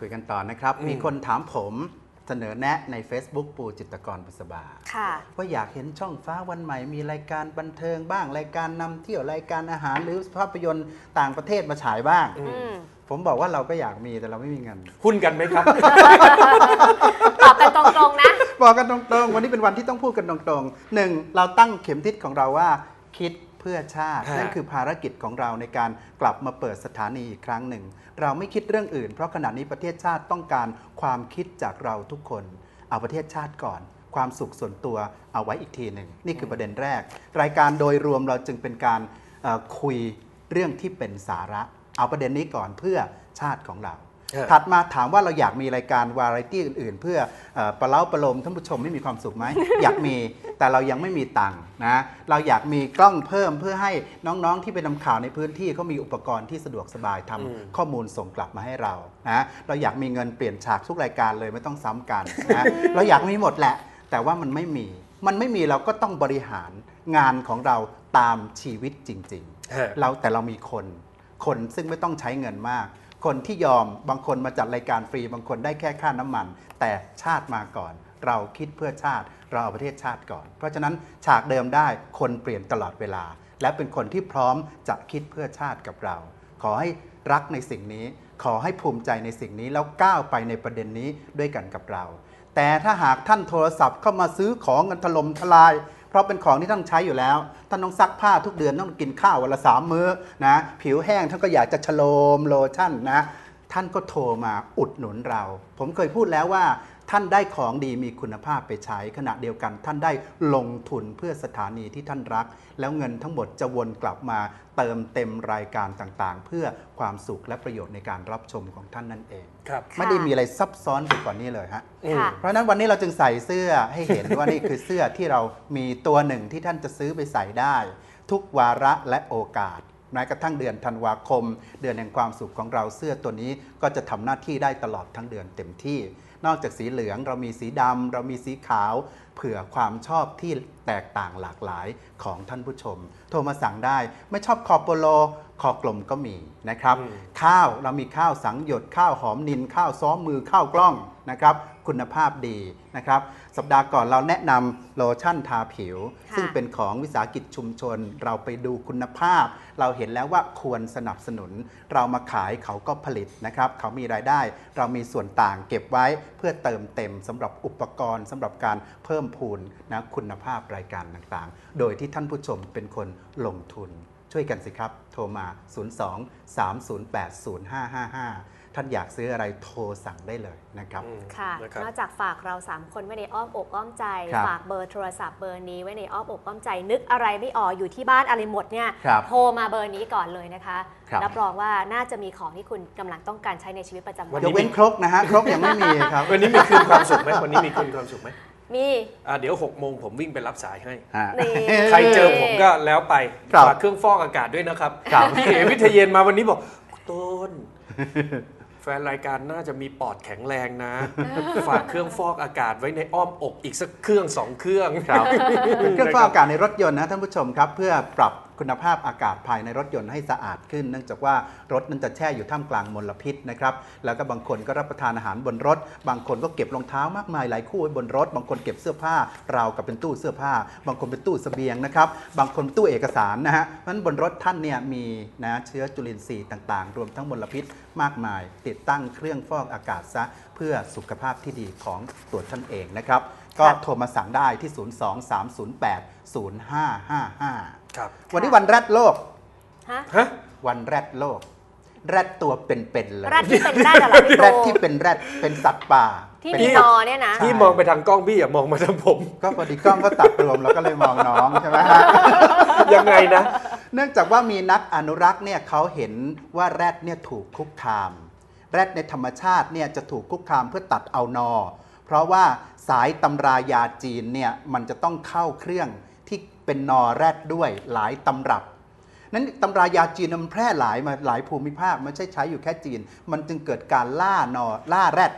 คุยกันต่อนะครับอืมมีคนถามผมเสนอแนะใน Facebook ปูจิตรกรบุษบาค่ะว่าอยากเห็นช่องฟ้าวันใหม่มีรายการบันเทิงบ้าง รายการนำเที่ยวรายการอาหารหรือภาพยนตร์ต่างประเทศมาฉายบ้างอือืมผมบอกว่าเราก็อยากมีแต่เราไม่มีเงินหุ้นกันไหมครับ ตอบกันตรงๆนะ บอกกันตรงๆ วันนี้เป็นวันที่ต้องพูดกันตรงๆหนึ่งเราตั้งเข็มทิศของเราว่าคิด เพื่อชาติฮะนั่นคือภารกิจของเราในการกลับมาเปิดสถานีอีกครั้งหนึ่ง เราไม่คิดเรื่องอื่น เพราะขณะนี้ประเทศชาติต้องการความคิดจากเราทุกคน เอาประเทศชาติก่อนความสุขส่วนตัวเอาไว้อีกทีหนึ่ง นี่คือประเด็นแรก รายการโดยรวมเราจึงเป็นการเอ่อคุยเรื่องที่เป็นสาระ เอาประเด็นนี้ก่อนเพื่อชาติของเราฮะ ถัดมาถามว่าเราอยากมีรายการวาไรตี้อื่นๆ เพื่อเอ่อประเล้าประโลมท่านผู้ชมไม่มีความสุขไหม อยากมีแต่เรายังไม่มีตังค์นะเราอยากมีกล้องเพิ่มเพื่อให้น้องๆที่ไปนำข่าวในพื้นที่เขามีอุปกรณ์ที่สะดวกสบายทำอืมข้อมูลส่งกลับมาให้เรานะเราอยากมีเงินเปลี่ยนฉากทุกรายการเลยไม่ต้องซ้ำกันนะเราอยากมีหมดแหละ แต่ว่ามันไม่มีมันไม่มีเราก็ต้องบริหารงานของเราตามชีวิตจริงๆฮะเราแต่เรามีคนคนซึ่งไม่ต้องใช้เงินมาก คนที่ยอมบางคนมาจัดรายการฟรี บางคนได้แค่ค่าน้ำมัน แต่ชาติมาก่อน เราคิดเพื่อชาติ เราเอาประเทศชาติก่อน เพราะฉะนั้นฉากเดิมได้คนเปลี่ยนตลอดเวลา และเป็นคนที่พร้อมจะคิดเพื่อชาติกับเรา ขอให้รักในสิ่งนี้ ขอให้ภูมิใจในสิ่งนี้แล้วก้าวไปในประเด็นนี้ด้วยกันกับเรา แต่ถ้าหากท่านโทรศัพท์เข้ามาซื้อของเงินถล่มทลาย เพราะเป็นของที่ท่านใช้อยู่แล้ว ท่านต้องซักผ้าทุกเดือนต้องกินข้าววันละสามมื้อนะผิวแห้งท่านก็อยากจะชโลมโลชั่นนะท่านก็โทรมาอุดหนุนเรา ผมเคยพูดแล้วว่า ท่านได้ของดีมีคุณภาพไปใช้ขณะเดียวกัน ท่านได้ลงทุนเพื่อสถานีที่ท่านรัก แล้วเงินทั้งหมดจะวนกลับมาเติมเต็มรายการต่างๆ เพื่อความสุขและประโยชน์ในการรับชมของท่านนั่นเอง ครับ ไม่ได้มีอะไรซับซ้อนไปกว่านี้เลยฮะ อืม ค่ะ เพราะฉะนั้นวันนี้เราจึงใส่เสื้อให้เห็น ว่านี่คือเสื้อที่เรามีตัวหนึ่งที่ท่านจะซื้อไปใส่ได้ ทุกวาระและโอกาสแม้กระทั่งเดือนธันวาคม เดือนแห่งความสุขของเราเสื้อตัวนี้ก็จะทำหน้าที่ได้ตลอดทั้งเดือนเต็มที่ นอกจากสีเหลืองเรามีสีดำเรามีสีขาว เผื่อความชอบที่แตกต่างหลากหลายของท่านผู้ชม โทรมาสั่งได้ไม่ชอบคอโปโลคอกลมก็มีนะครับอืมข้าวเรามีข้าวสังหยดข้าวหอมนินข้าวซ้อมมือข้าวกล้องนะครับ คุณภาพดีนะครับสัปดาห์ก่อนเราแนะนำโลชั่นทาผิว ค่ะ ซึ่งเป็นของวิสาหกิจชุมชน เราไปดูคุณภาพ เราเห็นแล้วว่าควรสนับสนุน เรามาขายเขาก็ผลิตนะครับ เขามีรายได้ เรามีส่วนต่างเก็บไว้เพื่อเติมเต็มสำหรับอุปกรณ์สำหรับการเพิ่มพูนนะคุณภาพรายการต่างๆ โดยที่ท่านผู้ชมเป็นคนลงทุน ช่วยกันสิครับ โทรมา 02 308 0555 ท่านอยากซื้ออะไรโทรสั่งได้เลยนะครับอืมค่ะนะครับนอกจากฝากเรา 3 คนไว้ในอ้อมอกอ้อมใจ ครับฝากเบอร์โทรศัพท์เบอร์นี้ไว้ในอ้อมอกอ้อมใจ นึกอะไรไม่ออกอยู่ที่บ้านอะไรหมดเนี่ยครับโทรมาเบอร์นี้ก่อนเลยนะคะครับ รับรองว่าน่าจะมีของที่คุณกำลังต้องการใช้ในชีวิตประจำวัวันยนี้กเว้นครกนะฮะครกยังไม่มีครับวันนี้มีคืนความสุขไหมวันนี้มีคืนความสุขไหมมีอ่าเดี๋ยว6กโมงผมวิ่งไปรับสายให้ ฮะ นี่ ใครเจอผมก็แล้วไปครับฝากเครื่องฟอกอากาศด้วยนะครับครับ พี่เอวิทยเยนมาวันนี้บอกต้น แฟนรายการน่าจะมีปอดแข็งแรงนะ ฝากเครื่องฟอกอากาศไว้ในอ้อมอกอีกสักเครื่องสองเครื่อง ครับ เป็นเครื่องฟอกอากาศในรถยนต์นะท่านผู้ชมครับ เพื่อปรับ คุณภาพอากาศภายในรถยนต์ให้สะอาดขึ้น เนื่องจากว่ารถนั้นจะแช่อยู่ท่ามกลางมลพิษนะครับแล้วก็บางคนก็รับประทานอาหารบนรถ บางคนก็เก็บรองเท้ามากมายหลายคู่ไว้บนรถ บางคนเก็บเสื้อผ้าราวกับเป็นตู้เสื้อผ้า บางคนเป็นตู้เสบียงนะครับบางคนตู้เอกสารนะฮะเพราะฉะนั้นบนรถท่านเนี่ยมีนะเชื้อจุลินทรีย์ต่างๆ รวมทั้งมลพิษมากมาย ติดตั้งเครื่องฟอกอากาศซะเพื่อสุขภาพที่ดีของตัวท่านเองนะครับ ก็โทรมาสั่งได้ที่ 02308 0555 ครับวันนี้วันแรดโลก ฮะฮะ วันแรดโลก แรดตัวเป็นๆเลยแรดที่เป็นแรดอะไรพี่แรโตดที่เป็นแรดเป็นสัตว์ป่าที่เป็นมีสันตอว์เนี่ยนะใช่พี่มองไปทางกล้องพี่อย่ามองมาทางผม ก็พอดีกล้องก็ตัดรวมแล้วก็เลยมองน้องใช่ไหมฮะ ยังไงนะ เนื่องจากว่ามีนักอนุรักษ์เนี่ยเขาเห็นว่าแรดเนี่ยถูกคุกคาม แรดในธรรมชาติเนี่ยจะถูกคุกคามเพื่อตัดเอานอ เพราะว่าสายตำรายาจีนเนี่ยมันจะต้องเข้าเครื่องที่ เป็นนอแรดด้วยหลายตำรับนั้นตำรายาจีนมันแพร่หลายมาหลายภูมิภาคไม่ใช่ใช้อยู่แค่จีน มันจึงเกิดการล่านอล่าแรด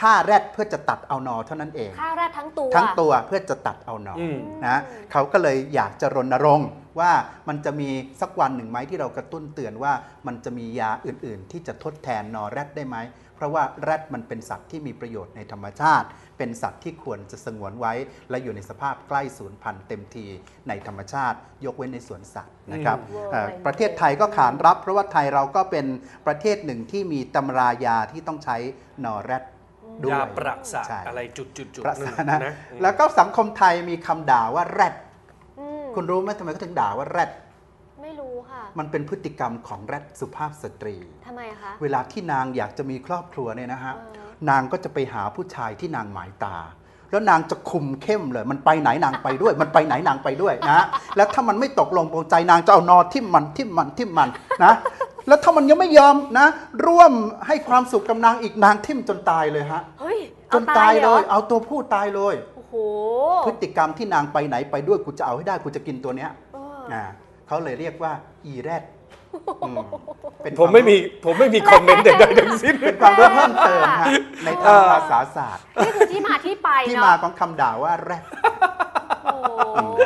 ฆ่าแรดเพื่อจะตัดเอานอเท่านั้นเองข้าวแรดทั้งตัวทั้งตัวเพื่อจะตัดเอาหนออมนะเขาก็เลยอยากจะรณรงค์ว่ามันจะมีสักวันหนึ่งไหมที่เรากระตุ้นเตือนว่ามันจะมียาอื่น ๆ ที่จะทดแทนนอแรดได้ไหม เพราะว่าแรดมันเป็นสัตว์ที่มีประโยชน์ในธรรมชาติ เป็นสัตว์ที่ควรจะสงวนไว้ และอยู่ในสภาพใกล้สูญพันธุ์เต็มทีในธรรมชาติ ยกเว้นในสวนสัตว์นะครับอืมเอ่อประเทศไทยก็ขานรับ เพราะว่าไทยเราก็เป็นประเทศหนึ่งที่มีตำรายาที่ต้องใช้นอแรดด้วยยาประสาทใช่อะไรจุดจุดจุดประหนึ่งสาทนะนะแล้วก็สังคมไทยมีคำด่าว่าแรดอืมคุณรู้ไหมทำไมเขาถึงด่าว่าแรดไม่รู้ค่ะ มันเป็นพฤติกรรมของแรดสุภาพสตรี ทำไมคะ เวลาที่นางอยากจะมีครอบครัวเนี่ยนะฮะเออนางก็จะไปหาผู้ชายที่นางหมายตา แล้วนางจะคุมเข้มเลย มันไปไหนนางไปด้วย มันไปไหนนางไปด้วยนะแล้วถ้ามันไม่ตกลงปรงใจนางจะเอานอทิ่มมันทิ่มมันทิ่มมันนะแล้วถ้ามันยังไม่ยอมนะ ร่วมให้ความสุขกับนางอีกนางทิ่มจนตายเลยฮะเฮ้ยจเอานตายหรเลอยเอาตัวผู้ตายเลยโอ้โหพฤติกรรมที่นางไปไหนไปด้วยกูจะเอาให้ได้กูจะกินตัวเนี้ยเอออ่า เขาเลยเรียกว่าอีแรดอืมเป็นผมไม่มีผมไม่มีคอมเมนต์ใดๆทั้งสิ้น เป็นความรู้เพิ่มเติมฮะในทางภาษาศาสตร์ นี่คือที่มาที่ไปที่เนาะมาของคำด่าว่าแรด โอ้โห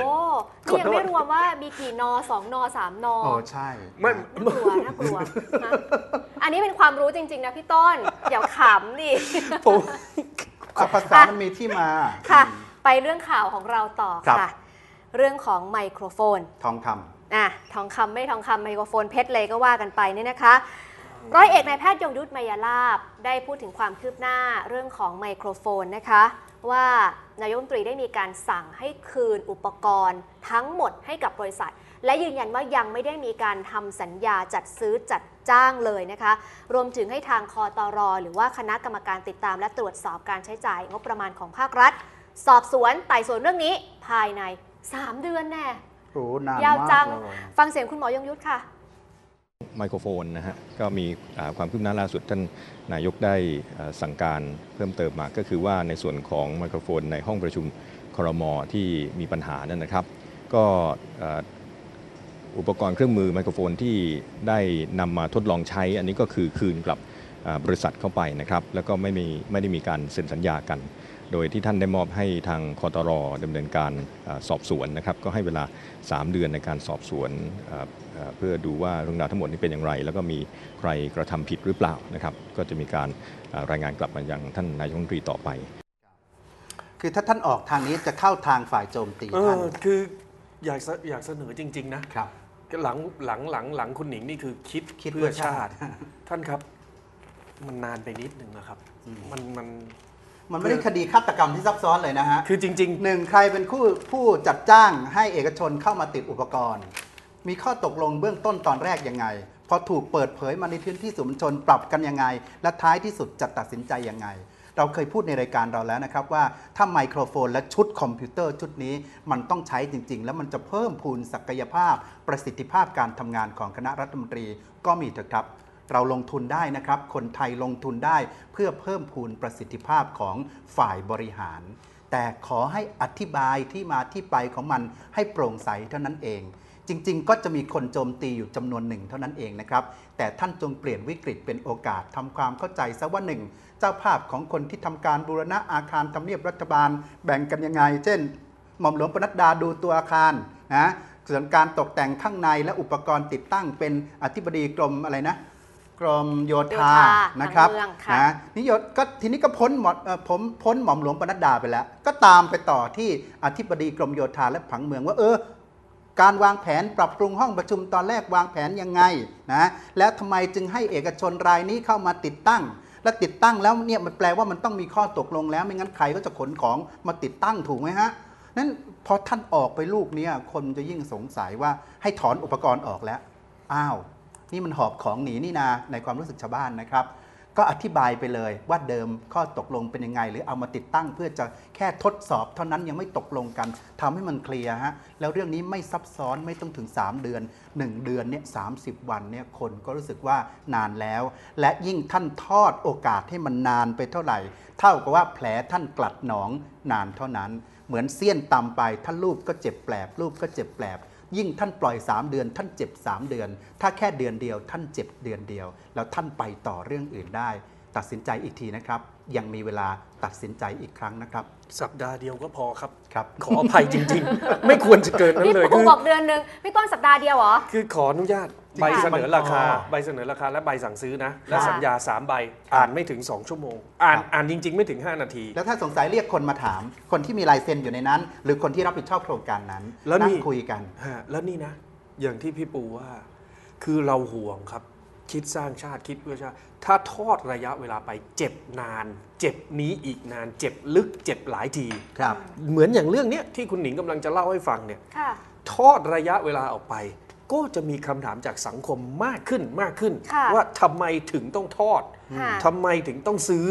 นี่ยังไม่รวมว่ามีกี่นอสองนอสามนอ โอ้ใช่ ไม่ น่ากลัวน่ากลัวนะอันนี้เป็นความรู้จริง ๆ นะพี่ต้น อย่าขำดิ ผม อะภาษามันมีที่มา ค่ะ ไปเรื่องข่าวของเราต่อครับ ค่ะ เรื่องของไมโครโฟน ทองคำ อะทองคำไม่ทองคำไมโครโฟนเพชรเลยก็ว่ากันไปเนี่ยนะคะ ร้อยเอกนายแพทย์ยงยุทธมายาลาบได้พูดถึงความคืบหน้าเรื่องของไมโครโฟนนะคะ ว่านายกรัฐมนตรีได้มีการสั่งให้คืนอุปกรณ์ทั้งหมดให้กับบริษัท และยืนยันว่ายังไม่ได้มีการทำสัญญาจัดซื้อจัดจ้างเลยนะคะ รวมถึงให้ทางคอตรหรือว่าคณะกรรมการติดตามและตรวจสอบการใช้จ่ายงบประมาณของภาครัฐ สอบสวนไต่สวนเรื่องนี้ภายใน 3 เดือนแน่ โอ้นานยาวมาจักงเลยฟังเสียงคุณหมอยงยุทธค่ะ ไมโครโฟนนะฮะก็มีอ่าความคืบหน้าล่าสุดท่านนายกได้อ่าสั่งการเพิ่มเติมมา ก็คือว่าในส่วนของไมโครโฟนในห้องประชุมครมที่มีปัญหานั่นนะครับ ก็อ่าอุปกรณ์เครื่องมือไมโครโฟนที่ได้นำมาทดลองใช้ อันนี้ก็คือคืนกลับอ่าบริษัทเข้าไปนะครับ แล้วก็ไม่มีไม่ได้มีการเซ็นสัญญากัน โดยที่ท่านได้มอบให้ทางคอตรดำเนินการอาสอบสวนนะครับ ก็ให้เวลา 3 เดือนในการสอบสวนอ่าอ่าเพื่อดูว่าเรื่องราวทั้งหมดนี้เป็นอย่างไร แล้วก็มีใครกระทำผิดหรือเปล่านะครับ ก็จะมีการอ่ารายงานกลับมายังท่านนายกรัฐมนตรีต่อไป คือถ้าท่านออกทางนี้จะเข้าทางฝ่ายโจมตีเอท่านอคืออยากเสอยากเสนอจริง ๆ นะครับหลังหลังหลังหลังคุณหนิงนี่คือคิดคิดเพื่อเพื่อชาชาติติ ท่านครับ มันนานไปนิดนึงนะครับ มันมัน มันไม่ได้คดีฆาตกรรมที่ซับซ้อนเลยนะฮะคือจริงหนึ่งใครเป็นผู้ผู้จัดจ้างให้เอกชนเข้ามาติดอุปกรณ์ มีข้อตกลงเบื้องต้นตอนแรกยังไง พอถูกเปิดเผยมาในพื้นที่สื่อมวลชนปรับกันยังไง และท้ายที่สุดจะตัดสินใจยังไง เราเคยพูดในรายการเราแล้วนะครับว่าถ้าไมโครโฟนและชุดคอมพิวเตอร์ชุดนี้มันต้องใช้จริง ๆ แล้วมันจะเพิ่มพูนศักยภาพ ประสิทธิภาพการทำงานของคณะรัฐมนตรีก็มีเถอะครับ เราลงทุนได้นะครับ คนไทยลงทุนได้เพื่อเพิ่มพูนประสิทธิภาพของฝ่ายบริหาร แต่ขอให้อธิบายที่มาที่ไปของมันให้โปร่งใสเท่านั้นเอง จริง ๆ ก็จะมีคนโจมตีอยู่จำนวนหนึ่งเท่านั้นเองนะครับ แต่ท่านจงเปลี่ยนวิกฤตเป็นโอกาสทำความเข้าใจซะว่าหนึ่งเจ้าภาพของคนที่ทำการบูรณะอาคารทำเนียบรัฐบาล แบ่งกันยังไง เช่น หม่อมหลวงปนัดดาดูตัวอาคารนะส่วนการตกแต่งข้างในและอุปกรณ์ติดตั้งเป็นอธิบดีกรมอะไรนะ กรมโยธาโยธานะครับทางเมืองค่ะนะนี่โยก็ทีนี้ก็พ้นหมดเอ่อผมพ้นหม่อมหลวงปนัดดาไปแล้ว ก็ตามไปต่อที่อธิบดีกรมโยธาและผังเมืองว่าเออการวางแผนปรับปรุงห้องประชุมตอนแรกวางแผนยังไงนะแล้วทำไมจึงให้เอกชนรายนี้เข้ามาติดตั้ง และติดตั้งแล้วเนี่ยมันแปลว่ามันต้องมีข้อตกลงแล้ว ไม่งั้นใครก็จะขนของมาติดตั้งถูกไหมฮะนั้นพอท่านออกไปลูกเนี้คนจะยิ่งสงสัยว่าให้ถอนอุปกรณ์ออกแล้วอ้าว นี่มันหอบของหนีนี่นาในความรู้สึกชาวบ้านนะครับ ก็อธิบายไปเลยว่าเดิมข้อตกลงเป็นยังไง หรือเอามาติดตั้งเพื่อจะแค่ทดสอบ เท่านั้นยังไม่ตกลงกันทำให้มันเคลียร์ฮะแล้วเรื่องนี้ไม่ซับซ้อนไม่ต้องถึง 3 เดือน 1 เดือนเนี่ยสาวันเนี่ยคนก็รู้สึกว่านานแล้ว และยิ่งท่านทอดโอกาสให้มันนานไปเท่าไหร่ เท่ากับว่าแผลท่านกลัดหนองนานเท่านั้น เหมือนเสี้ยนตำไปท่านรูปก็เจ็บแปลบรูปก็เจ็บแปลบ ยิ่งท่านปล่อย 3 เดือน ท่านเจ็บ 3 เดือน ถ้าแค่เดือนเดียว ท่านเจ็บเดือนเดียว แล้วท่านไปต่อเรื่องอื่นได้ ตัดสินใจอีกทีนะครับ ยังมีเวลาตัดสินใจอีกครั้งนะครับ สัปดาห์เดียวก็พอครับครับ ขออภัยจริง ๆ ไม่ควรจะเกินนั้นพี่เลยปูคือบอกเดือนหนึ่งพี่ต้นสัปดาห์เดียวเหรอ คือขออนุญาตจริงๆ ใบเสนอราคามันพอใบเสนอราคาและใบสั่งซื้อนะ และค่ะสัญญา 3 ใบ อ่านไม่ถึง 2 ชั่วโมง อ่านครับอ่านจริง ๆ ไม่ถึง 5 นาที แล้วถ้าสงสัยเรียกคนมาถาม คนที่มีลายเซ็นอยู่ในนั้น หรือคนที่รับผิดชอบโครงการนั้นแล้วนี่นั่งคุยกันฮะแล้วนี่นะ อย่างที่พี่ปูว่า คือเราห่วงครับ คิดสร้างชาติคิดเพื่อชาติ ถ้าทอดระยะเวลาไปเจ็บนาน เจ็บนี้อีกนาน เจ็บลึกเจ็บหลายทีครับ เหมือนอย่างเรื่องเนี้ยที่คุณหนิงกำลังจะเล่าให้ฟังเนี่ยค่ะทอดระยะเวลาออกไป ก็จะมีคำถามจากสังคมมากขึ้นมากขึ้นค่ะว่าทำไมถึงต้องทอดค่ะทำไมถึงต้องซื้อ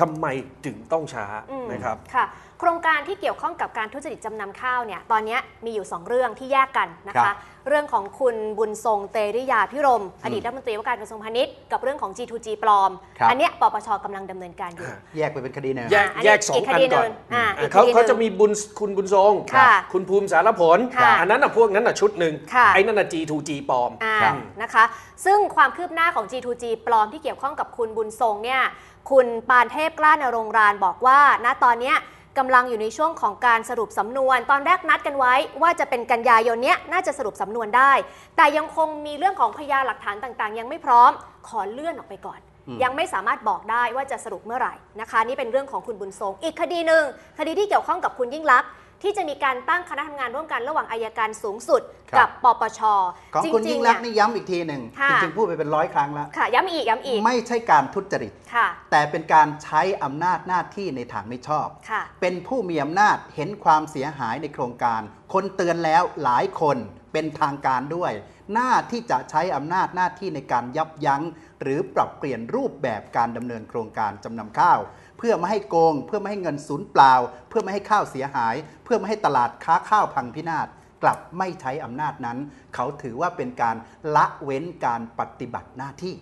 ทำไมถึงต้องช้าอืมนะครับ ค่ะ โครงการที่เกี่ยวข้องกับการทุจริตจำนำข้าวเนี่ย ตอนนี้มีอยู่ 2 เรื่องที่แยกกันนะครัคะบเรื่องของคุณบุญทรงเตริยาพิรม อดีตรัฐมนตรีว่าการกระทรวงพาณิชย์กับเรื่องของ G2G ปลอมครับอันเนี้ยปปชกำลังดำเนินการอยู่ แยกไปเป็นคดีหนึ่งแยกอันนี้แยกสองอีกคอันดีก่อนหนึ่งอ่าอ่าอีกเขาคดีหนึ่งเขาจะมีบุญคุณบุญทรงค่ะคุณภูมิสารผลค่ะอันนั้นน่ะพวกนั้นน่ะชุดหนึ่งค่ะไอ้นั่นน่ะ G2G ปลอมอ่าครับนะคะ ซึ่งความคืบหน้าของ G2G ปลอมที่เกี่ยวข้องกับคุณบุญทรงเนี่ย คุณปานเทพกล้านรงค์รานบอกว่า ณตอนเนี้ยกำลังอยู่ในช่วงของการสรุปสำนวน ตอนแรกนัดกันไว้ว่าจะเป็นกันยายนเนี้ยน่าจะสรุปสำนวนได้ แต่ยังคงมีเรื่องของพยานหลักฐานต่างๆ ยังไม่พร้อมขอเลื่อนออกไปก่อนอืมยังไม่สามารถบอกได้ว่าจะสรุปเมื่อไหร่นะคะ นี่เป็นเรื่องของคุณบุญทรง อีกคดีหนึ่งคดีที่เกี่ยวข้องกับคุณยิ่งลักษณ์ ที่จะมีการตั้งคณะทำงานร่วมกันระหว่างอายการสูงสุด ครับ กับปปชของคุณยิ่งๆรักษณ์เนี่ นี่ย้ำอีกทีหนึ่งค่ะ จริงๆพูดไปเป็นร้อยครั้งแล้ว ค่ะย้ำอีกย้ำอีกไม่ใช่การทุจริต ค่ะแต่เป็นการใช้อำนาจหน้าที่ในทางไม่ชอบ ค่ะ เป็นผู้มีอำนาจเห็นความเสียหายในโครงการ คนเตือนแล้วหลายคนเป็นทางการด้วย หน้าที่จะใช้อำนาจหน้าที่ในการยับยั้ง หรือปรับเปลี่ยนรูปแบบการดำเนินโครงการจำนำข้าว เพื่อไม่ให้โกง เพื่อไม่ให้เงินสูญเปล่า เพื่อไม่ให้ข้าวเสียหาย เพื่อไม่ให้ตลาดค้าข้าวพังพินาศกลับไม่ใช้อำนาจนั้น เขาถือว่าเป็นการละเว้นการปฏิบัติหน้าที่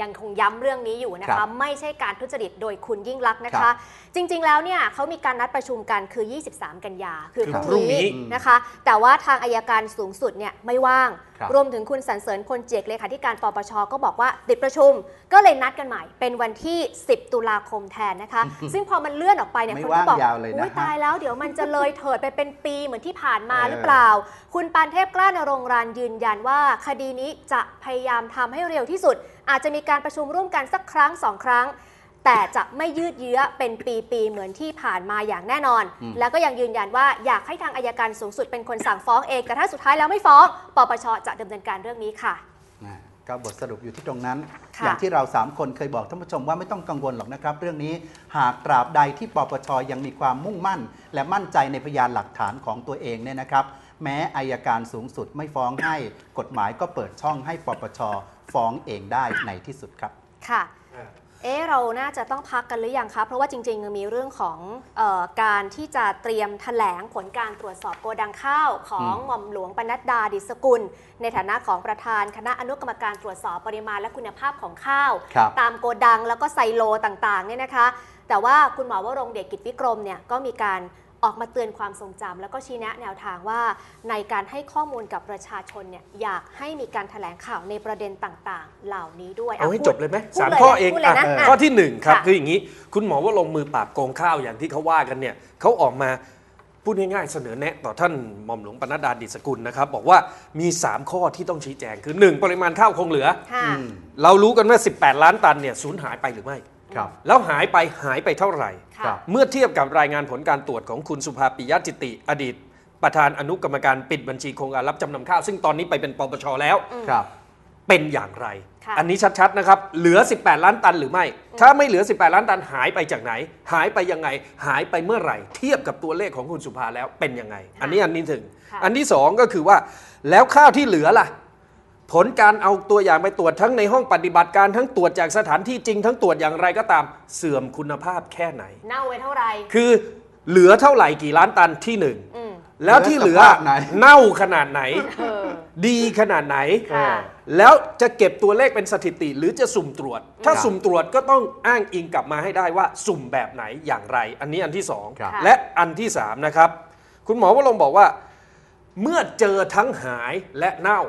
ยังคงย้ำเรื่องนี้อยู่นะครัคะ บไม่ใช่การทุจริตโดยคุณยิ่งลักษณ์นะครัคะ บจริงๆแล้วเนี่ยเขามีการนัดประชุมกันคือ 23 กันยาคือคือพพรุ่รุ่งงนี้นี้นะคะ แต่ว่าทางอายการสูงสุดเนี่ยไม่ว่าง ครับ รวมถึงคุณสันเสริญพลเจยกเลขาธิการปปชก็บอกว่าติดประชุม ก็เลยนัดกันใหม่ เป็นวันที่ 10 ตุลาคมแทนนะคะ ซึ่งพอมันเลื่อนออกไปเนี่ยไม่คนก็บอกว่างยาวเลยนะ อุ๊ยฮะตายแล้วเดี๋ยวมันจะเลยเถิดไปเป็นปีเหมือนที่ผ่านมาเออหรือเปล่า คุณปานเทพกล้านรงค์รานยืนยันว่า คดีนี้จะพยายามทำให้เร็วที่สุด อาจจะมีการประชุมร่วมกันสักครั้งสองครั้ง แต่จะไม่ยืดเยื้อเป็นปีๆเหมือนที่ผ่านมาอย่างแน่นอนอืมแล้วก็ยังยืนยันว่าอยากให้ทางอายการสูงสุดเป็นคนสั่งฟ้องเองแต่ถ้าสุดท้ายแล้วไม่ฟ้องปปชจะดำเนินการเรื่องนี้ค่ะอ่าก็บทสรุปอยู่ที่ตรงนั้นค่ะอย่างที่เราสามคนเคยบอกท่านผู้ชมว่าไม่ต้องกังวลหรอกนะครับ เรื่องนี้หากตราบใดที่ปปชยังมีความมุ่งมั่น และมั่นใจในพยานหลักฐานของตัวเองเนี่ยนะครับ แม้อายการสูงสุดไม่ฟ้องให้กฎหมายก็เปิดช่องให้ปปช ฟ้องเองได้ในที่สุดครับ ค่ะ เอ๊ะเราน่าจะต้องพักกันหรือยังคะ เพราะว่าจริงๆยังมีเรื่องของเออการที่จะเตรียมแถลงผลการตรวจสอบโกดังข้าวของอืมหม่อมหลวงปนัดดาดิสกุล ในฐานะของประธานคณะอนุกรรมการตรวจสอบปริมาณและคุณภาพของข้าวครับตามโกดังแล้วก็ไซโลต่างๆเนี่ยนะคะ แต่ว่าคุณหมอวรงค์เดชกิจวิกรมเนี่ยก็มีการ ออกมาเตือนความทรงจำแล้วก็ชี้แนะแนวทางว่าในการให้ข้อมูลกับประชาชนเนี่ยอยากให้มีการแถลงข่าวในประเด็นต่างๆ เหล่านี้ด้วยเอาให้พูดจบเลยไหมพูดสามเลยข้อนะเองพูดเลยนะอะอะข้อที่หนึ่งครับค่ะคืออย่างนี้ คุณหมอว่าลงมือปราบโกงข้าวอย่างที่เขาว่ากันเนี่ยเขาออกมาพูดง่ายๆเสนอแนะต่อท่านหม่อมหลวงปนัดดาดิษกุลนะครับ บอกว่ามี 3 ข้อที่ต้องชี้แจงคือ 1 ปริมาณข้าวคงเหลือค่ะอืมเรารู้กันว่า 18 ล้านตันเนี่ยสูญหายไปหรือไม่ ครับ แล้วหายไปหายไปเท่าไหร่ ค่ะครับเมื่อเทียบกับรายงานผลการตรวจของคุณสุภาปิยะจิติ อดีต ประธานอนุกรรมการปิดบัญชีโครงการรับจำนำข้าว ซึ่งตอนนี้ไปเป็นปปชแล้วครับ เป็นอย่างไร ค่ะ อันนี้ชัดๆนะครับ เหลือ 18 ล้านตันหรือไม่ ถ้าไม่เหลือ 18 ล้านตันหายไปจากไหน หายไปยังไง หายไปเมื่อไหร่ เทียบกับตัวเลขของคุณสุภาแล้วเป็นยังไง อันนี้อันนี้ถึง ค่ะ อันที่สองก็คือว่า แล้วข้าวที่เหลือล่ะ ผลการเอาตัวอย่างไปตรวจทั้งในห้องปฏิบัติการทั้งตรวจจากสถานที่จริง ทั้งตรวจอย่างไรก็ตามเสื่อมคุณภาพแค่ไหน เน่าไว้เท่าไหร่ คือเหลือเท่าไหร่กี่ล้านตันที่หนึ่งอืม แล้วที่เหลือเหลือสภาพไหน เน่าขนาดไหน เออ ดีขนาดไหน ค่ะ แล้วจะเก็บตัวเลขเป็นสถิติหรือจะสุ่มตรวจ ถ้าครับสุ่มตรวจก็ต้องอ้างอิงกลับมาให้ได้ว่าสุ่มแบบไหนอย่างไร อันนี้อันที่สองครับ และอันที่สามนะครับ คุณหมอวรงค์บอกว่า เมื่อเจอทั้งหายและเน่า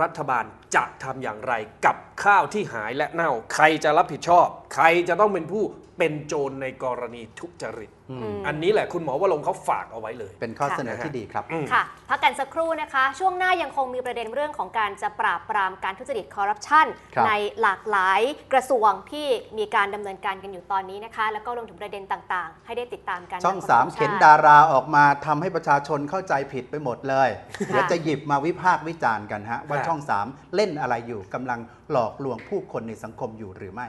รัฐบาลจะทำอย่างไรกับข้าวที่หายและเน่า ใครจะรับผิดชอบ ใครจะต้องเป็นผู้ เป็นโจรในกรณีทุจริตอืมอืมอันนี้แหละคุณหมอวรงค์เขาฝากเอาไว้เลย เป็นข้อค่ะเสนอที่ดีครับอืมค่ะพักกันสักครู่นะคะ ช่วงหน้ายังคงมีประเด็นเรื่องของการจะปราบปรามการทุจริตคอร์รัปชันครับในหลากหลายกระทรวงที่มีการดำเนินการกันอยู่ตอนนี้นะคะ แล้วก็รวมถึงประเด็นต่างๆ ให้ได้ติดตามกันช่องทสามขเข็นชติดาราออกมาทำให้ประชาชนเข้าใจผิดไปหมดเลยค่ะเดี๋ยวจะหยิบมาวิพากษ์วิจารณ์กันฮะว่าค่ะช่องสามเล่นอะไรอยู่กำลังหลอกลวงผู้คนในสังคมอยู่หรือไม่